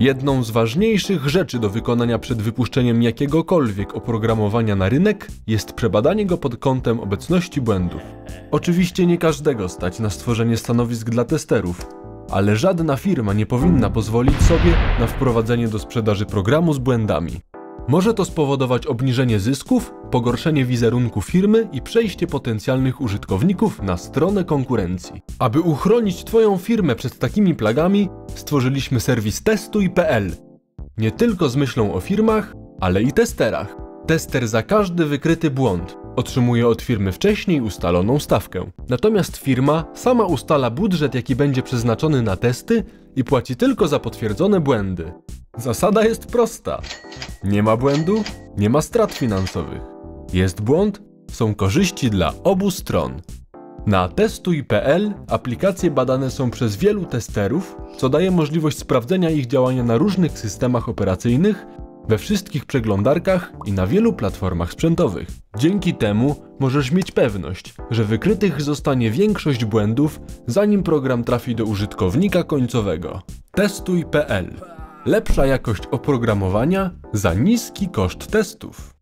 Jedną z ważniejszych rzeczy do wykonania przed wypuszczeniem jakiegokolwiek oprogramowania na rynek jest przebadanie go pod kątem obecności błędów. Oczywiście nie każdego stać na stworzenie stanowisk dla testerów, ale żadna firma nie powinna pozwolić sobie na wprowadzenie do sprzedaży programu z błędami. Może to spowodować obniżenie zysków, pogorszenie wizerunku firmy i przejście potencjalnych użytkowników na stronę konkurencji. Aby uchronić Twoją firmę przed takimi plagami, stworzyliśmy serwis testuj.pl. Nie tylko z myślą o firmach, ale i testerach. Tester za każdy wykryty błąd otrzymuje od firmy wcześniej ustaloną stawkę. Natomiast firma sama ustala budżet, jaki będzie przeznaczony na testy i płaci tylko za potwierdzone błędy. Zasada jest prosta. Nie ma błędu, nie ma strat finansowych. Jest błąd, są korzyści dla obu stron. Na testuj.pl aplikacje badane są przez wielu testerów, co daje możliwość sprawdzenia ich działania na różnych systemach operacyjnych, we wszystkich przeglądarkach i na wielu platformach sprzętowych. Dzięki temu możesz mieć pewność, że wykrytych zostanie większość błędów, zanim program trafi do użytkownika końcowego. Testuj.pl Lepsza jakość oprogramowania za niski koszt testów.